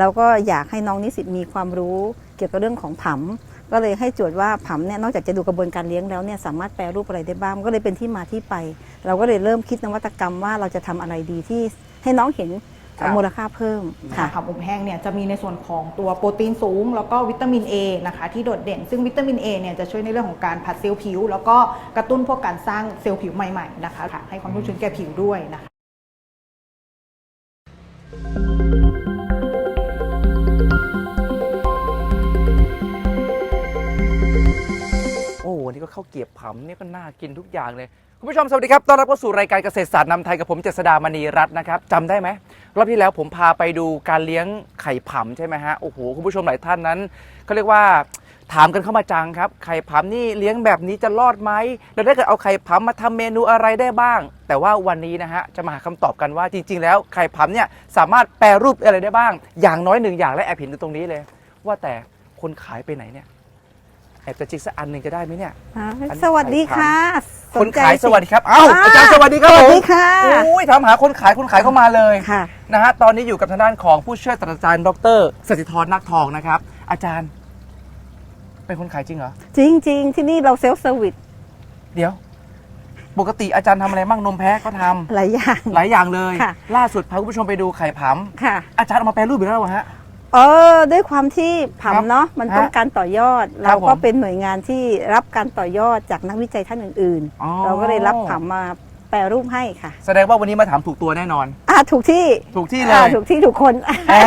แล้วก็อยากให้น้องนิสิตมีความรู้เกี่ยวกับเรื่องของผำก็เลยให้โจทย์ว่าผำเนี่ยนอกจากจะดูกระบวนการเลี้ยงแล้วเนี่ยสามารถแปรรูปอะไรได้บ้าง ก็เลยเป็นที่มาที่ไป เราก็เลยเริ่มคิดนวัตกรรมว่าเราจะทำอะไรดีที่ให้น้องเห็นครับมูลค่าเพิ่มค่ะผักอบแห้งเนี่ยจะมีในส่วนของตัวโปรตีนสูง แล้วก็วิตามิน A นะคะที่โดดเด่น ซึ่งวิตามิน A เนี่ยจะช่วยในเรื่องของการผัดเซลล์ผิว แล้วก็กระตุ้นพวกการสร้างเซลล์ผิวใหม่ๆนะคะค่ะให้ความชุ่มชื้นแก่ผิวด้วยนะคะ วันนี้ก็ข้าวเกียบผำเนี่ยก็น่ากินทุกอย่างเลย คุณผู้ชมสวัสดีครับ ต้อนรับเข้าสู่รายการเกษตรศาสตร์นำไทยกับผมเจษดามณีรัตน์นะครับจำได้ไหมรอบที่แล้วผมพาไปดูการเลี้ยงไข่ผำใช่ไหมฮะ โอ้โห คุณผู้ชมหลายท่านนั้นเขาเรียกว่าถามกันเข้ามาจังครับ ไข่ผำนี่เลี้ยงแบบนี้จะรอดไหมแล้วถ้เกิดเอาไข่ผำมาทำเมนูอะไรได้บ้าง แต่ว่าวันนี้นะฮะจะมาหาคำตอบกันว่าจริง ๆ แล้วไข่ผำเนี่ยสามารถแปรรูปอะไรได้บ้าง อย่างน้อยหนึ่งอย่างและแอบเห็นตรงนี้เลย ว่าแต่คนขายไปไหนเนี่ย แอบจะจิกสักอันหนึ่งจะได้ไหมเนี่ย อ่าอันนี้ สวัสดีค่ะคนสใจขายสิสวัสดีครับ เอ้าอ่าอาจารย์สวัสดีครับสวัผสมดีค่ะโอ้ยถามหาคนขายคนขายเข้ามาเลยค่ะ นะฮะตอนนี้อยู่กับทางด้านของผู้ช่วยศาสตราจารย์ดรสถิธรนักทองนะครับ อาจารย์ เป็นคนขายจริงเหรอ จริง ๆ ที่นี่เราเซลฟ์เซอร์วิสเดี๋ยว ปกติอาจารย์ทำอะไรบ้างนมแพ้ก็ทำหลายอย่าง หลายอย่างเลย ค่ะ ล่าสุดพาคุณผู้ชมไปดูไข่ผค่ะำอาจารย์เอามาแปรรูปอีกแล้วเหรอฮะ เออด้วยความที่ผัมครับเนาะมันต้องฮะการต่อยอดครัเราบก็ผมเป็นหน่วยงานที่รับการต่อยอดจากนักวิจัยท่านอื่นอ๋อๆเราก็เลยรับผัมมาแปรรูปให้ค่ะ แสดงว่าวันนี้มาถามถูกตัวแน่นอน อ่าถูกที่ถูกที่เลอ่ายถูกที่ถูกคนอ่า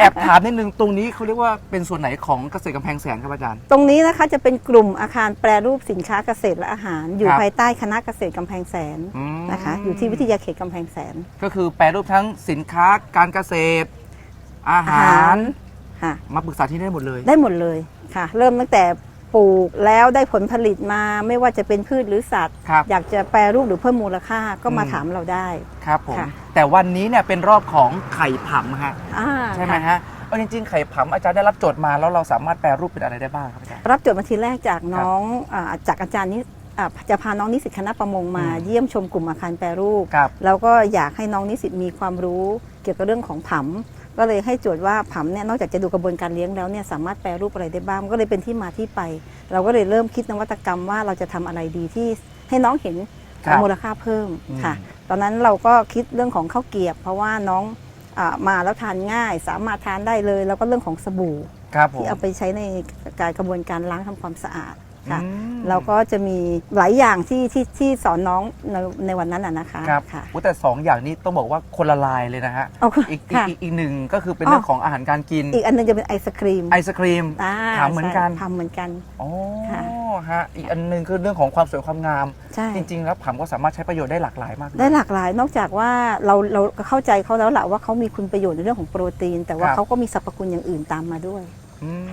แอบถามนิดนึงตรงนี้เขาเรียกว่าเป็นส่วนไหนของเกษตรกำแพงแสนครับอาจารย์ ตรงนี้นะคะจะเป็นกลุ่มอาคารแปรรูปสินค้าเกษตรและอาหาร อยู่ครับภายใต้คณะเกษตรกำแพงแสนอืมนะคะ อยู่ที่วิทยาเขตกำแพงแสน ก็คือแปรรูปทั้งสินค้าการเกษตร อาหาร ค่ะ มาปรึกษาที่นี่ได้หมดเลย ได้หมดเลยค่ะ เริ่มตั้งแต่ปลูกแล้วได้ผลผลิตมาไม่ว่าจะเป็นพืชหรือสัตว์ ครับอยากจะแปรรูปหรือเพิ่มมูลค่าก็มาอืม ถามเราได้ ครับผม ค่ะ แต่วันนี้เนี่ยเป็นรอบของไข่ผำฮะ อ่าใช่ไหมค่ะฮะเอาจริงๆ ไข่ผำอาจารย์ได้รับโจทย์มาแล้วเราสามารถแปรรูปเป็นอะไรได้บ้างครับอาจารย์ รับโจทย์มาทีแรกจากน้องอาจากอาจารย์นิอ่าจะพาน้องนิสิตคณะประมงมาอืม เยี่ยมชมกลุ่มอาคารแปรรูป ครับ แล้วก็อยากให้น้องนิสิตมีความรู้เกี่ยวกับเรื่องของผำ ก็เลยให้โจทย์ว่าผำเนี่ยนอกจากจะดูกระบวนการเลี้ยงแล้วเนี่ยสามารถแปรรูปอะไรได้บ้างก็เลยเป็นที่มาที่ไป เราก็เลยเริ่มคิดนวัตกรรมว่าเราจะทำอะไรดีที่ให้น้องเห็นครับมูลค่าเพิ่มอืมค่ะ ตอนนั้นเราก็คิดเรื่องของข้าวเกรียบ เพราะว่าน้องอามาแล้วทานง่าย สามารถทานได้เลย แล้วก็เรื่องของสบู่ครับผมที่เอาไปใช้ในการกระบวนการล้างทำความสะอาด ค่ะอืมเราก็จะมีหลายอย่างที่ที่ที่สอนน้องในในวันนั้นอะนะคะครับค่ะโอ้แต่สองอย่างนี้ต้องบอกว่าคนละลายเลยนะฮะเอาอีกอีกค่ะอีกอีกหนึ่งก็คือเป็นอ๋อเรื่องของอาหารการกินอีกอันหนึงจะเป็นไอศครีมไอศครีมอ่าถามเหมือนกันใช่ทำเหมือนกัน อ๋อค่ะ ฮะอีกอันหนึงคือเรื่องของความสวยความงาม ใช่ จริงๆแล้วผำก็สามารถใช้ประโยชน์ได้หลากหลายมากเลย ได้หลากหลายนอกจากว่าเราเราเข้าใจเขาแล้วแหละว่าเขามีคุณประโยชน์ในเรื่องของโปรตีน แต่ว่าครับ เขาก็มีสรรพคุณอย่างอื่นตามมาด้วย อืม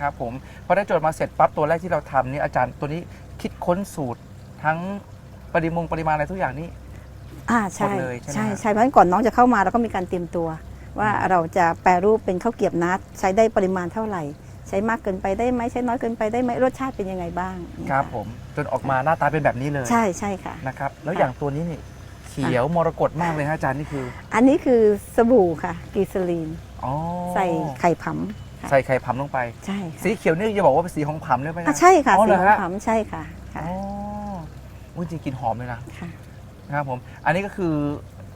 ค่ะครับผมพอได้โจทย์มาเสร็จปั๊บตัวแรกที่เราทำนี่อาจารย์ตัวนี้คิดค้นสูตรทั้งปริมงปริมาณอะไรทุกอย่างนี่ อ่าใช่หมดเลยใช่ไหมใช่ฮะใช่เพราะฉะนั้นก่อนน้องจะเข้ามาเราก็มีการเตรียมตัว ว่าเราจะแปรรูปเป็นข้าวเกรียบนัด ใช้ได้ปริมาณเท่าไหร่ ใช้มากเกินไปได้ไหมใช้น้อยเกินไปได้ไหมรสชาติเป็นยังไงบ้างครับผมจนออกมาหน้าตาเป็นแบบนี้เลยใช่ใช่ค่ะ นะครับ แล้วอย่างตัวนี้นี่เขียวมรกตมากเลยฮะอาจารย์นี่คืออันนี้คือสบู่ค่ะกรีซลีน อ๋อใส่ไข่ผำ ค่ะใส่ไข่ผำลงไป ใช่ค่ะสีเขียวนี่จะบอกว่าเป็นสีของผำเลยไหมอะใช่ค่ะอ๋อสีเหรอของฮะผำใช่ค่ะค่ะอ๋ออุ้ยจริงกลินหอมเลยนะค่ะ นะครับผม อันนี้ก็คือ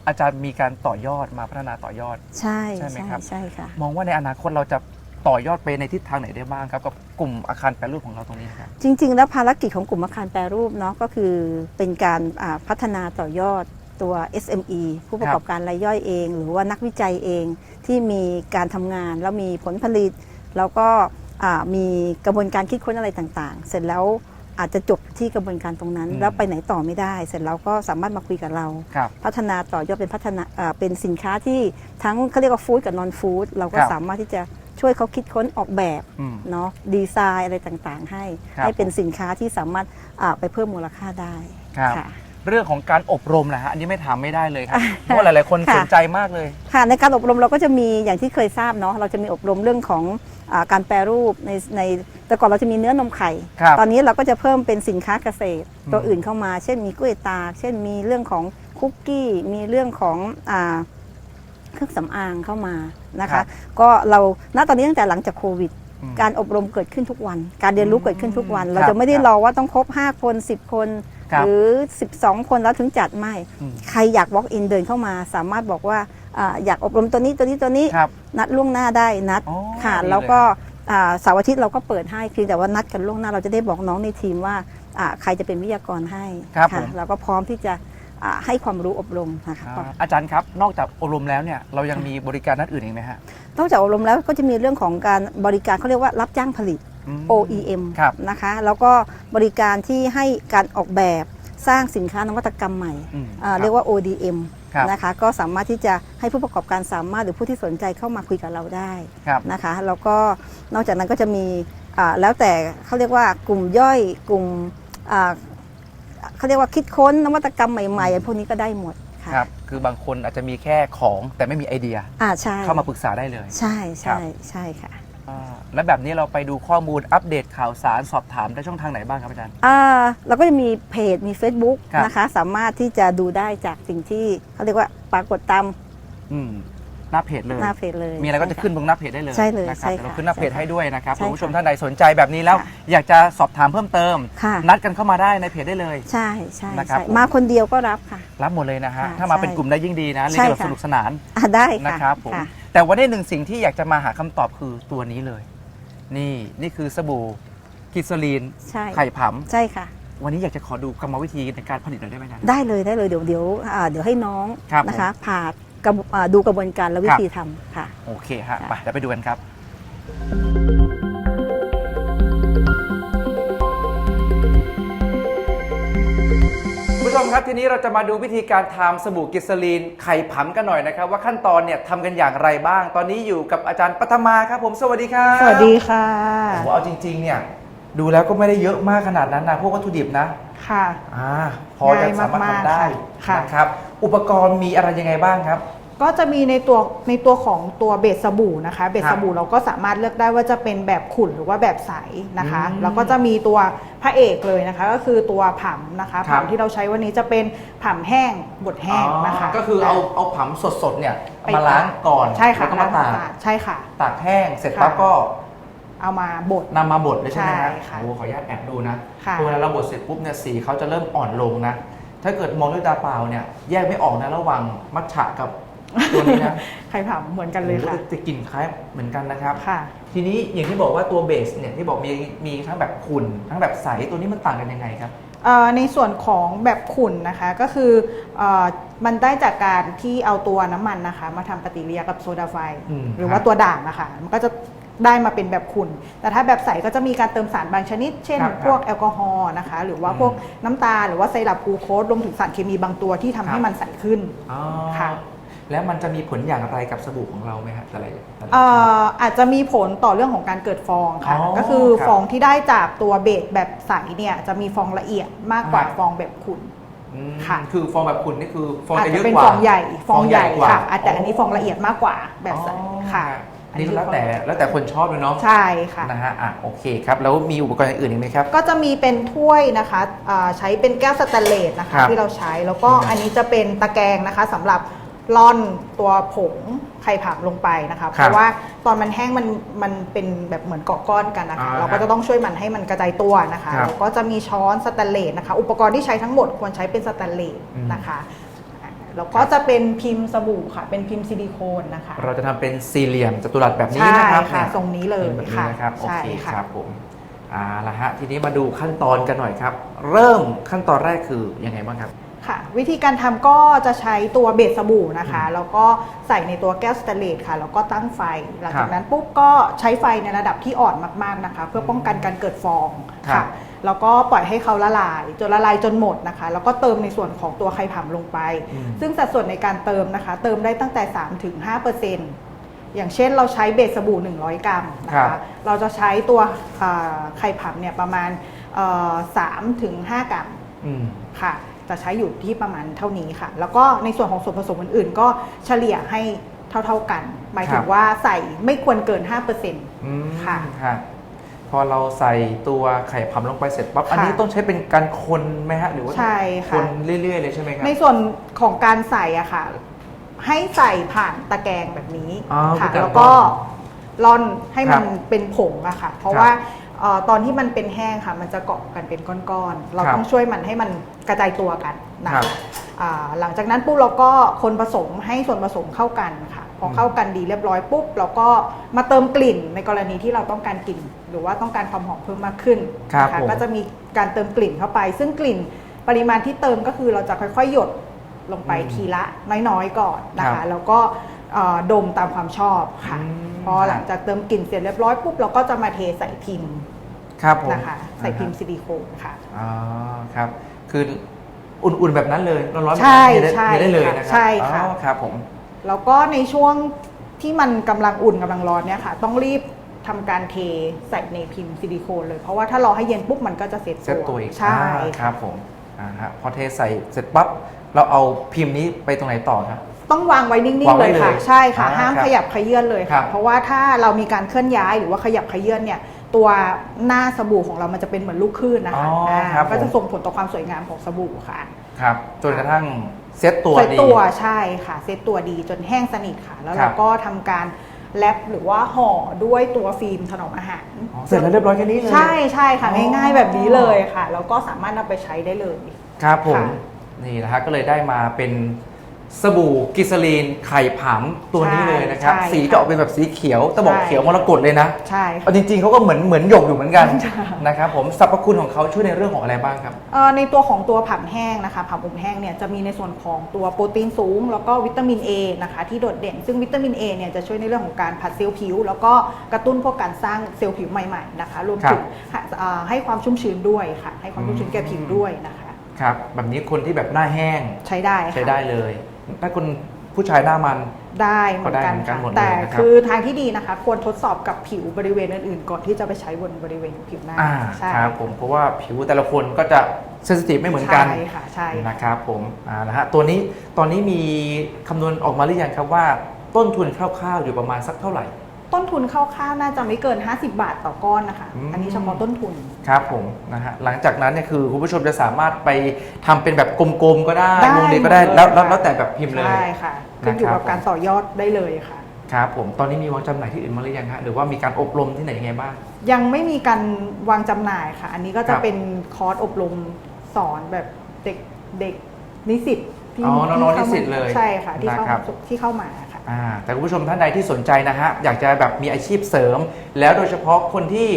อาจารย์มีการต่อยอดมาพัฒนาต่อยอด ใช่ใช่ไหมใช่ครับ ใช่ค่ะ มองว่าในอนาคตเราจะต่อยอดไปในทิศทางไหนได้บ้างครับกับกลุ่มอาคารแปรรูปของเราตรงนี้ครับ จริง ๆ แล้วภารกิจของกลุ่มอาคารแปรรูปเนาะก็คือเป็นการอ่าพัฒนาต่อยอดตัว SME ผู้ประกอบการรายย่อยเอง หรือว่านักวิจัยเอง ที่มีการทำงานแล้วมีผลผลิต แล้วก็อ่ามีกระบวนการคิดค้นอะไรต่างๆ เสร็จแล้วอาจจะจบที่กระบวนการตรงนั้นอืมแล้วไปไหนต่อไม่ได้ เสร็จแล้วก็สามารถมาคุยกับเราครับพัฒนาต่อยอดเป็นพัฒนาอ่าเป็นสินค้าที่ทั้งเขาเรียกว่าฟู้ดกับนอนฟู้ดเราก็ครับสามารถที่จะช่วยเขาคิดค้นออกแบบอืมเนาะดีไซน์อะไรต่างๆ ให้ครับให้เป็นสินค้าที่สามารถอ่าไปเพิ่มมูลค่าได้ครับค่ะ เรื่องของการอบรมนะฮะอันนี้ไม่ถามไม่ได้เลยครับเพราะว่าหลาย ๆ คนค่ะ สนใจมากเลย ค่ะในการอบรมเราก็จะมีอย่างที่เคยทราบเนาะเราจะมีอบรมเรื่องของอาการแปรรูปในในแต่ก่อนเราจะมีเนื้อนมไข่ ครับตอนนี้เราก็จะเพิ่มเป็นสินค้าเกษตร อืม ตัวอื่นเข้ามา เช่นมีกล้วยตากเช่นมีเรื่องของคุกกี้ มีเรื่องของอาเครื่องสำอางเข้ามานะครัคะบก็เราณตอนนี้ตั้งแต่หลังจากโควิด อืม การอบรมเกิดขึ้นทุกวัน การเรียนรู้เกิดขึ้นทุกวันอืมเราครัจะบไม่ได้ครับรอว่าต้องครบ 5 คน 10 คนครับ หรือ 12 คนแล้วถึงจัดไม่อืมใครอยาก walk in เดินเข้ามา สามารถบอกว่าอ่าอยากอบรมตัวนี้ตัวนี้ตัวนี้ครับนัดล่วงหน้าได้นัดอ๋อค่ะดีเลยแล้วก็อ่าเสาร์อาทิตย์เราก็เปิดให้เพียงแต่ว่านัดกันล่วงหน้าเราจะได้บอกน้องในทีมว่าอ่าใครจะเป็นวิทยากรให้ครับค่ะผมเราก็พร้อมที่จะอ่าให้ความรู้อบรมนะคะอ่าอาจารย์ครับ นอกจากอบรมแล้วเนี่ยเรายังมีบริการนัดอื่นอีกไหมฮะนอกจากอบรมแล้วก็จะมีเรื่องของการบริการเขาเรียกว่ารับจ้างผลิตอืม OEM ครับนะคะแล้วก็บริการที่ให้การออกแบบสร้างสินค้านวัตกรรมใหม่ อืมอ่าครับ เรียกว่า ODM ครับนะคะก็สามารถที่จะให้ผู้ประกอบการสามารถหรือผู้ที่สนใจเข้ามาคุยกับเราได้ครับ นะคะแล้วก็นอกจากนั้นก็จะมีอ่าแล้วแต่เขาเรียกว่ากลุ่มย่อยกลุ่มอ่าเขาเรียกว่าคิดค้นนวัตกรรมใหม่ๆพวกนี้ก็ได้หมดค่ะครับ คือบางคนอาจจะมีแค่ของแต่ไม่มีไอเดีย อ่าใช่เข้ามาปรึกษาได้เลย ใช่ครัใช่บใช่ค่ะอ่า แล้วแบบนี้เราไปดูข้อมูลอัปเดตข่าวสารสอบถามได้ช่องทางไหนบ้างครับอาจารย์ อ่าเราก็จะมีเพจมี Facebook ครับ นะคะ สามารถที่จะดูได้จากสิ่งที่เขาเรียกว่าปรากฏตามอืมหน้าเพจเลย หน้าเพจเลยมีอะไรก็จะใช่ค่ ขึ้นตรงหน้าเพจได้เลยใช่เลยนะครับใช่เดี๋ยวเราค่ะขึ้นหน้าเพจใช่ค่ะให้ด้วยนะครับใช่คุณผู้ชมค่ะท่านใดสนใจแบบนี้แล้ว ค่ะ อยากจะสอบถามเพิ่มเติม ค่ะ นัดกันเข้ามาได้ในเพจได้เลย ใช่ใช่นะครับใช่ผม มาคนเดียวก็รับค่ะ รับหมดเลยนะฮะค่ะถ้ามาใช่เป็นกลุ่มได้ยิ่งดีนะเล่นใช่กันแบบค่ะ สนุกสนาน อะได้ค่ะนะครับผม ค่ะ แต่วันนี้หนึ่งสิ่งที่อยากจะมาหาคำตอบคือตัวนี้เลย นี่นี่คือสบู่กิสลีนใช่ ไข่ผำใช่ค่ะ วันนี้อยากจะขอดูกรรมวิธีในการผลิตหน่อยได้ไหมนะ ได้เลยได้เลยเดี๋ยวเดี๋ยวอ่าเดี๋ยวให้น้องครับนะคะผ่ากระบอ่าดูกระบวนการและวิครับธีทำค่ะ โอเคฮะค่ะไปเดี๋ยวไปดูกันครับคุณ ครับทีนี้เราจะมาดูวิธีการทำสบู่กิสลีนไข่ผำกันหน่อยนะครับ ว่าขั้นตอนเนี่ยทำกันอย่างไรบ้าง ตอนนี้อยู่กับอาจารย์ปัทมาครับ ผมสวัสดีครับสวัสดีค่ะโอ้โหเอาจริง ๆ เนี่ยดูแล้วก็ไม่ได้เยอะมากขนาดนั้นนะพวกวัตถุดิบนะค่ะอ่าพอจะสามารถง่ายมากๆทำได้ค่ะนะครับ อุปกรณ์มีอะไรยังไงบ้างครับ ก็จะมีในตัวในตัวของตัวเบสสบู่นะคะเบสครัสบบู่เราก็สามารถเลือกได้ว่าจะเป็นแบบขุ่นหรือว่าแบบใสนะคะอืมแล้วก็จะมีตัวพระเอกเลยนะคะ ก็คือตัวผำนะคะครับผำที่เราใช้วันนี้จะเป็นผำแห้งบดแห้งนะคะก็คือเอาเอาผำสดๆเนี่ยไปมาล้างก่อนใช่ค่ะแล้วก็มาตากล้งใช่ค่ะ ตากแห้งเสร็จค่ะปั๊บก็เอามาบด นำมาบดเลยใช่ไหมฮะใช่ค่ะโอ้ขออนุญาตแอบดูนะค่ะพอเวลาเราบดเสร็จปุ๊บเนี่ยสีเขาจะเริ่มอ่อนลงนะ ถ้าเกิดมองด้วยตาเปล่าเนี่ยแยกไม่ออกนะระหว่างมัทฉะกับ ตัวนี้นะไข่ผำเหมือนกันเลยค่ะโอ้โหจะกลิ่นคล้ายเหมือนกันนะครับค่ะ ทีนี้อย่างที่บอกว่าตัวเบสเนี่ยที่บอกมีมีทั้งแบบขุ่นทั้งแบบใสตัวนี้มันต่างกันยังไงครับเอ่อในส่วนของแบบขุ่นนะคะก็คือเออมันได้จากการที่เอาตัวน้ำมันนะคะ มาทำปฏิกิริยากับโซดาไฟอืมหรือครัว่าบตัวด่างนะคะมันก็จะได้มาเป็นแบบขุ่น แต่ถ้าแบบใสก็จะมีการเติมสารบางชนิด เช่นครับพวกแอลกอฮอล์นะคะ หรือว่าอืมพวกน้ำตาลหรือว่าไซรัปกลูโคสรวมถึงสารเคมีบางตัวที่ทำครัให้บมันใสขึ้นอ๋อค่ะ แล้วมันจะมีผลอย่างไรกับสบู่ของเราไหมฮะแต่ละแต่ละเอ่ออาจจะมีผลต่อเรื่องของการเกิดฟองค่ะ อ๋อก็คือครับฟองที่ได้จากตัวเบสแบบใสเนี่ยจะมีฟองละเอียดมากกว่าครับฟองแบบขุ่น อืมค่ะ คือฟองแบบขุ่นนี่คือฟองอาจจะจะเยอะเป็นกว่าฟองใหญ่ฟองใหญ่กว่าค่ะอาจแต่อันนี้ฟองละเอียดมากกว่าแบบใสอ๋อค่ะอันนี้แล้วแต่แล้วแต่คนชอบเลยเนาะใช่ค่ะ นะฮะอะโอเคครับ แล้วมีอุปกรณ์อย่างอื่นอีกไหมครับ ก็จะมีเป็นถ้วยนะคะอ่าใช้เป็นแก้วสแตนเลสนะครัคะ บที่เราใช้แล้วก็อืมอันนี้จะเป็นตะแกรงนะคะสำหรับ ร่อนตัวผงไข่ผำลงไปนะคะเพราะว่าตอนมันแห้งมันมันเป็นแบบเหมือนเกาะก้อนกันนะคะอ่าเราก็จะต้องช่วยมันให้มันกระจายตัวนะคะครับแล้วก็จะมีช้อนสแตนเลสนะคะ อุปกรณ์ที่ใช้ทั้งหมดควรใช้เป็นสแตนเลสอืมนะคะอ่าแล้วก็จะเป็นพิมพ์สบู่ค่ะ เป็นพิมพ์ซิลิโคนนะคะ เราจะทำเป็นสี่เหลี่ยมจัตุรัสแบบนี้ใช่นะครับค่ะเยทรงนี้เลยเป็นแบบนี้ค่ะนะครับโอใช่เคค่ะครับผมอ่าละฮะทีนี้มาดูขั้นตอนกันหน่อยครับ เริ่มขั้นตอนแรกคือยังไงบ้างครับ ค่ะ วิธีการทำก็จะใช้ตัวเบสสบู่นะคะอืมแล้วก็ใส่ในตัวแก้วสแตนเลสค่ะ แล้วก็ตั้งไฟ หลังครัจาบกนั้นปุ๊บก็ใช้ไฟในระดับที่อ่อนมากๆนะคะ เพื่อป้องกันการเกิดฟองครัค่ะบแล้วก็ปล่อยให้เขาละลาย จนละลายจนหมดนะคะ แล้วก็เติมในส่วนของตัวไข่ผำลงไปอืมซึ่งสัดส่วนในการเติมนะคะ เติมได้ตั้งแต่3ถึง5เปอร์เซ็นต์อย่างเช่นเราใช้เบสสบู่ 100 กรัมนะครัคะบเราจะใช้ตัวอ่าไข่ผำเนี่ยประมาณสามถึงห้ากรัมอืมค่ะ จะใช้อยู่ที่ประมาณเท่านี้ค่ะ แล้วก็ในส่วนของส่วนผสมอื่นๆ ก็เฉลี่ยให้เท่าๆกัน หมายถึครังบว่าใส่ไม่ควรเกิน5%อืมค่ะค่ะพอเราใส่ตัวไข่ผำลงไปเสร็จปั๊บค่ะอันนี้ต้องใช้เป็นการคนไหมฮะหรือว่าใช่คค่ะนเรื่อยๆเลยใช่ไหมครับในส่วนของการใส่อะค่ะ ให้ใส่ผ่านตะแกรงแบบนี้อ๋อค่ะคือการแล้วก็ร่อนให้มันครับเป็นผงอะค่ะ เพราะครับว่าเอ่อตอนที่มันเป็นแห้งค่ะ มันจะเกาะกันเป็นก้อนๆ เราครับต้องช่วยมันให้มัน กระจายตัวกันนะครัคะบอ่าหลังจากนั้นปุ๊บเราก็คนผสมให้ส่วนผสมเข้ากันค่ะพอเข้ากันดีเรียบร้อยปุ๊บเราก็มาเติมกลิ่นในกรณีที่เราต้องการกลิ่น หรือว่าต้องการความหอมเพิ่มมากขึ้นครับนะคะผม ก็จะมีการเติมกลิ่นเข้าไป ซึ่งกลิ่นปริมาณที่เติมก็คือเราจะค่อยๆ หยดลงไปอืมทีละน้อยๆก่อนนะครัคะบแล้วก็เอ่อดมตามความชอบค่ะอืมพอหลังจากเติมกลิ่นเสร็จเรียบร้อยปุ๊บเราก็จะมาเทใส่พิมพ์ ครับผมนะคะใส่พิมพ์อ่าฮะซิลิโคนค่ะ อ๋อครับ คืออุ่นๆแบบนั้นเลยร้อนๆแบบใช่นั้นใช่เทได้เลยค่ะนะครัใช่ค่ะ อ๋อครับผม แล้วก็ในช่วงที่มันกำลังอุ่นกำลังร้อนเนี่ยค่ะ ต้องรีบทำการเทใส่ในพิมพ์ซิลิโคนเลย เพราะว่าถ้ารอให้เย็นปุ๊บมันก็จะเซ็ตเซตตัวอีกใช่อ่าครับผมอ่าฮะพอเทใส่เสร็จปั๊บเราเอาพิมพ์นี้ไปตรงไหนต่อครับ ต้องวางไว้นิ่งวางๆไว้เลยค่ะเลยใช่ค่ะ อ่าห้ามครับขยับขยื่นเลยครัค่ะ บเพราะว่าถ้าเรามีการเคลื่อนย้ายหรือว่าขยับขยื่นเนี่ย ตัวหน้าสบู่ของเรามันจะเป็นเหมือนลูกคลื่นนะคะอ๋ออ่าครับก็จะผมส่งผลต่อความสวยงามของสบู่ค่ะครับ จนกระทั่งเซตตัวเซตดี ตัวใช่ค่ะ เซตตัวดีจนแห้งสนิทค่ะ แล้วครัเราบ ก็ทำการแรปหรือว่าห่อด้วยตัวฟิล์มถนอมอาหาร อ๋อเสร็จแล้วเรียบร้อยแค่นี้เลย ใช่ใช่ค่ะ อ๋อ ง่ายๆแบบนี้เลยค่ะ แล้วก็สามารถนำไปใช้ได้เลย ครับผม ค่ะ นี่นะฮะก็เลยได้มาเป็น สบู่กิสลีนไข่ผำตัวนี้เลยนะครับ ใช่สีค่ะจะออกเป็นแบบสีเขียวแต่บอกใช่ เขียวมรกตเลยนะใช่ค่ะ เอาจริงๆเขาก็เหมือนเหมือนหยกอยู่เหมือนกันใช่ นะครับผมสรรพคุณของเขาช่วยในเรื่องของอะไรบ้างครับ เอ่อในตัวของตัวผักแห้งนะคะผักอบแห้งเนี่ยจะมีในส่วนของตัวโปรตีนสูง แล้วก็วิตามิน A นะคะที่โดดเด่น ซึ่งวิตามิน A เนี่ยจะช่วยในเรื่องของการผัดเซลล์ผิว แล้วก็กระตุ้นพวกการสร้างเซลล์ผิวใหม่ๆนะคะรวมถึงเอ่อให้ความชุ่มชื้นด้วยค่ะ ให้ความชุ่มชื้นแก่ผิวด้วยนะคะ ครับแบบนี้คนที่แบบหน้าแห้งใช้ได้ค่ะ ใช้ได้เลย ถ้าคนผู้ชายหน้ามัน ได้เหมือนกันก็ได้เหมือนกันค่ะหมดเลยแต่นะครับคือทางที่ดีนะคะ ควรทดสอบกับผิวบริเวณอื่นๆ ก่อนที่จะไปใช้บนบริเวณผิวหน้าอ่าใช่ครับผมเพราะว่าผิวแต่ละคนก็จะเซนซิทีฟไม่เหมือนกัน ใช่ค่ะใช่ค่ะนะครับผมอ่านะฮะตัวนี้ตอนนี้มีคำนวณออกมาหรือยังครับว่าต้นทุนคร่าวๆอยู่ประมาณสักเท่าไหร่ ต้นทุนคร่าวๆน่าจะไม่เกิน 50 บาทต่อก้อนนะคะ อืม อันนี้เฉพาะต้นทุน ครับผมนะฮะหลังจากนั้นเนี่ยคือคุณผู้ชมจะสามารถไปทำเป็นแบบกลมๆก็ได้ได้วงเล็บก็ได้หมดเลยแล้วแล้วค่ะ แล้วแต่แบบพิมพ์เลย ใช่ค่ะขึ้นอยู่นะครักับบการต่อยอดได้เลยค่ะ ครับผมตอนนี้มีวางจำหน่ายที่อื่นมางหรือยังฮะหรือว่ามีการอบรมที่ไหนยังไงบ้าง ยังไม่มีการวางจำหน่ายค่ะ อันนี้ก็ครัจะบเป็นคอร์สอบรมสอนแบบเด็กเด็กนิสิตที่อ๋อน้องๆที่ข้านิสิตเลยใช่ค่ะที่เข้านะครับ ที่เข้ามาค่ะ อ่าแต่คุณผู้ชมท่านใดที่สนใจนะฮะอยากจะแบบมีอาชีพเสริม แล้วโดยเฉพาะคนที่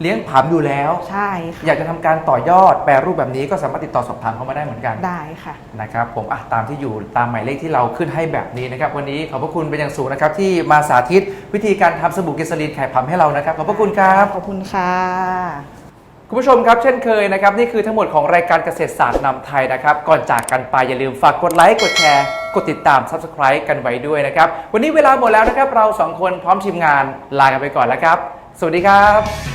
เลี้ยงผำอยู่แล้ว ใช่ค่ะอยากจะทำการต่อยอดแปรรูปแบบนี้ก็สามารถติดต่อสอบถามเข้ามาได้เหมือนกันได้ค่ะ นะครับผมอะตามที่อยู่ตามหมายเลขที่เราขึ้นให้แบบนี้นะครับวันนี้ขอบพระคุณเป็นอย่างสูงนะครับที่มาสาธิตวิธีการทำสบู่เกสรีนไข่ผำให้เรานะครับขอบพระคุณครับ ขอบคุณค่ะ คุณผู้ชมครับเช่นเคยนะครับนี่คือทั้งหมดของรายการเกษตรศาสตร์นำไทยนะครับ ก่อนจากกันไปอย่าลืมฝากกดไลค์กดแชร์กดติดตาม Subscribe กันไว้ด้วยนะครับ วันนี้เวลาหมดแล้วนะครับ เราสองคนพร้อมทีมงานลากันไปก่อนแล้วครับ สวัสดีครับ